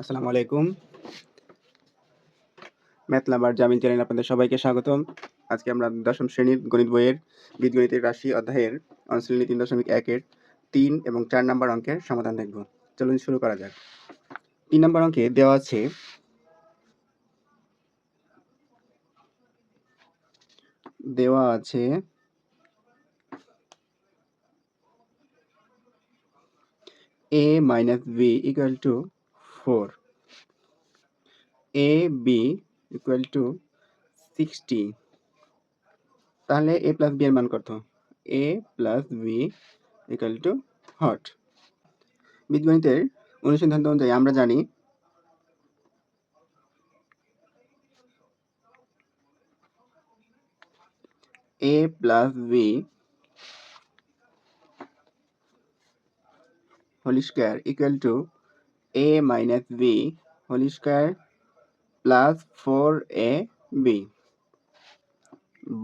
আসসালামু আলাইকুম। Math Jamil channel আপনাদের সবাইকে স্বাগতম। আজকে আমরা দশম শ্রেণির গণিত বইয়ের বীজগণিতের রাশি অধ্যায়ের অনুশীলনী তিন দশমিক একের তিন এবং চার নম্বর অঙ্কের সমাধান দেখব। চলুন শুরু করা যাক। তিন নম্বর অঙ্কে দেওয়া আছে দেওয়া আছে a minus b equal to 4 a, b equal to 60 তাহলে a প্লাস b এর মান কত? A plus b equal to what বীজগণিতের অনুসন্ধান অনুযায়ী আমরা জানি a plus b whole square equal to a minus b whole square plus four A B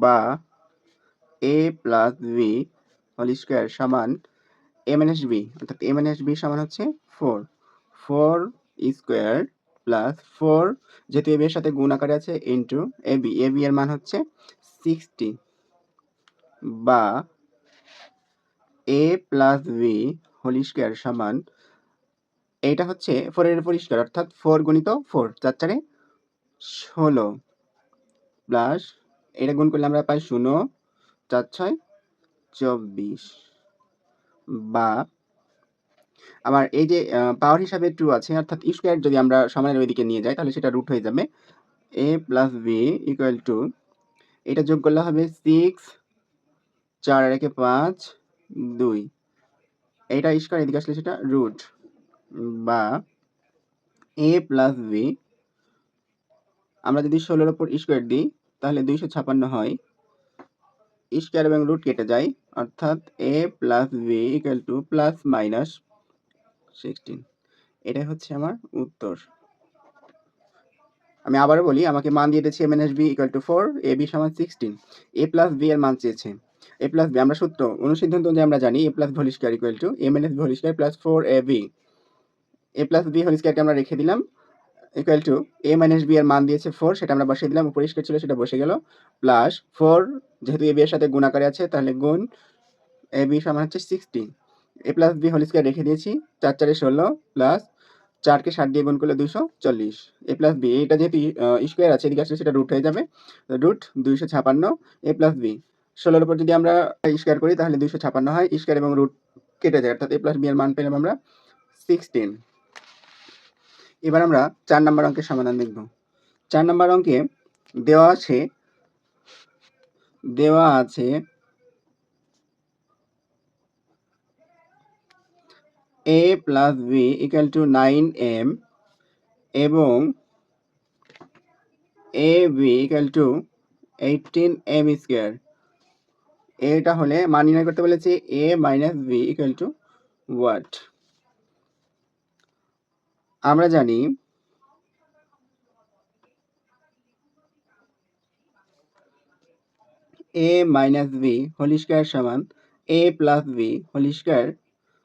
বা a plus B whole square সমান a মাইনাস বি অর্থাৎ a মাইনাস বি সমান হচ্ছে four four square plus four যেহেতু A B এর সাথে গুণ আকারে আছে into A B A B এর মান হচ্ছে সিক্সটি বা A plus B whole square সমান এইটা হচ্ছে ফোরের পরিষ্কার অর্থাৎ ফোর গুণিত ফোর চার চারে ষোলো প্লাস এটা গুণ করলে আমরা পাই শূন্য, চার ছয় চব্বিশ। বা আমার এই যে পাওয়ার হিসাবে টু আছে, অর্থাৎ স্কোয়ার যদি আমরা সমানের ওইদিকে নিয়ে যাই, তাহলে সেটা রুট হয়ে যাবে A plus B equal to এটা যোগ করলে হবে সিক্স চার একে পাঁচ, দুই। এইটা স্কোয়ার এদিকে আসলে সেটা রুট বা এ প্লাস বি আমরা যদি ষোলোর ওপর স্কোয়ার দিই, তাহলে দুইশো ছাপান্ন হয়। স্কোয়ার এবং রুট কেটে যায়, অর্থাৎ A plus B equal to plus minus sixteen এটাই হচ্ছে আমার উত্তর। আমি আবারও বলি, আমাকে মান দিয়ে দিয়েছে M N S B equal to four A B সমান সিক্সটিন এ প্লাস বি এর মান চেয়েছে। এ প্লাস বি আমরা সূত্র অনুসিদ্ধান্ত অনুযায়ী আমরা জানি A plus whole square equal to M N S whole plus four A B A plus B whole স্কোয়ারকে আমরা রেখে দিলাম equal to A minus B এর মান দিয়েছে ফোর সেটা আমরা বসিয়ে দিলাম, উপরে স্কোয়ার ছিল, সেটা বসে গেল। প্লাস ফোর যেহেতু এ বি এর সাথে গুণ আকারে আছে, তাহলে গুণ এ বি সমান হচ্ছে sixty A plus B whole square রেখে দিয়েছি, চার চারে ষোলো প্লাস চারকে ষাট দিয়ে গুণ করলে দুশো চল্লিশ। এ প্লাস বি এটা যেহেতু স্কোয়ার আছে, এদিকে আসলে সেটা রুট হয়ে যাবে। রুট দুইশো ছাপান্ন এ প্লাস বি ষোলোর উপর যদি আমরা স্কোয়ার করি, তাহলে দুইশো ছাপান্ন হয় স্কোয়ার এবং রুট কেটে যায়, অর্থাৎ এ প্লাস বি এর মান পেলাম আমরা সিক্সটিন এবার আমরা চার নম্বর অঙ্কের সমাধান দেখব। চার নম্বর অঙ্কে দেওয়া আছে দেওয়া আছে A plus B equal to nine M এবং A B equal to eighteen M square এটা হলে মান নির্ণয় করতে বলেছে A minus B equal to what আমরা জানি A minus B whole square সমান A plus B whole square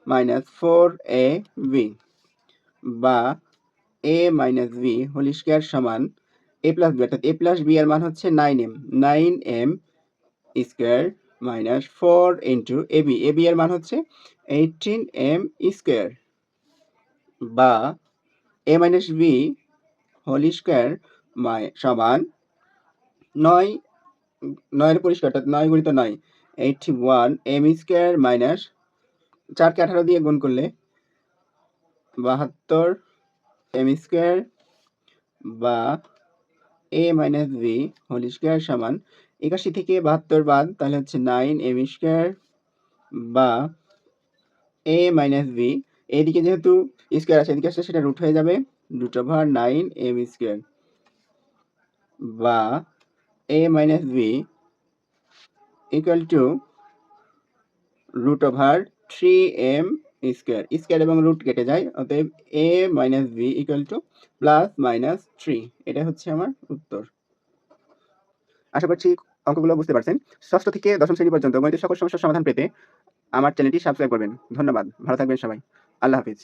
minus four A B বা A minus B whole square সমান এ প্লাস বি অর্থাৎ এ প্লাস বি এর মান হচ্ছে nine M nine M square minus four into A B A B এর মান হচ্ছে eighteen M square বা A minus B whole square সমান নয়, নয়ের পরিষ্কার, অর্থাৎ নয় গুণিত নয় eighty one M square minus চারকে আঠারো দিয়ে গুণ করলে বাহাত্তর এম স্কোয়ার বা A minus B whole square সমান একাশি থেকে বাহাত্তর বাদ, তাহলে হচ্ছে নাইন এম স্কোয়ার বা এ মাইনাস বি এদিকে যেহেতু স্কোয়ার আছে, এদিকে আসলে সেটা রুট হয়ে যাবে root over nine M square বা A minus B equal to root over three M square square এবং রুট কেটে যায়, অতএব A minus B equal to plus minus three এটা হচ্ছে আমার উত্তর। আশা করছি অঙ্কগুলো বুঝতে পারছেন। ষষ্ঠ থেকে দশম শ্রেণি পর্যন্ত গণিতের সকল সমস্যার সমাধান পেতে আমার চ্যানেলটি সাবস্ক্রাইব করবেন। ধন্যবাদ। ভালো থাকবেন সবাই। আল্লাহ হাফিজ।